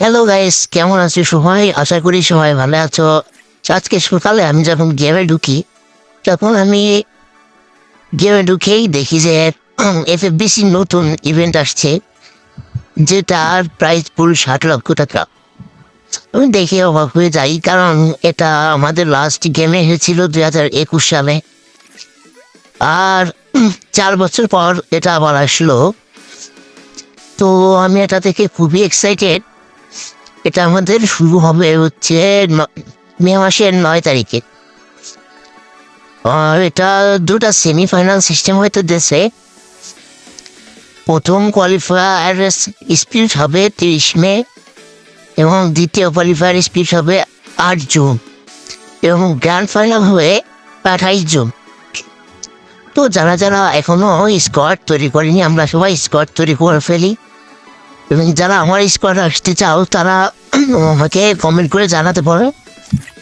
Hello guys কেমন আছো সবাই? আশা করি সবাই ভালো আছো। আজকে সকালে আমি যখন গেমে ঢুকি, তখন আমি গেমে ঢুকেই দেখি যে এফ এফ বিসি নতুন ইভেন্ট আসছে, যেটার প্রাইস পুল ষাট লক্ষ টাকা। আমি দেখে অবাক হয়ে যাই, কারণ এটা আমাদের লাস্ট গেমে হয়েছিল দুই হাজার একুশ সালে। আর চার বছর পর এটা আবার আসলো। তো আমি এটা থেকে খুবই এক্সাইটেড এটা আমাদের শুরু হবে হচ্ছে মে মাসের নয় তারিখে। আর এটা দুটা সেমিফাইনাল সিস্টেম হয়তো দেশে প্রথম কোয়ালিফায়ার স্পিড হবে তিরিশ মে এবং দ্বিতীয় কোয়ালিফায়ার স্পিড হবে আট জুন এবং গ্র্যান্ড ফাইনাল হবে আঠাইশ জুন। তো যারা যারা এখনও স্কোয়াড তৈরি করেনি, আমরা সবাই স্কোয়াড তৈরি করে ফেলি। এবং যারা আমার স্কোয়াড আসতে চাও তারা আমাকে কমেন্ট করে জানাতে পারো।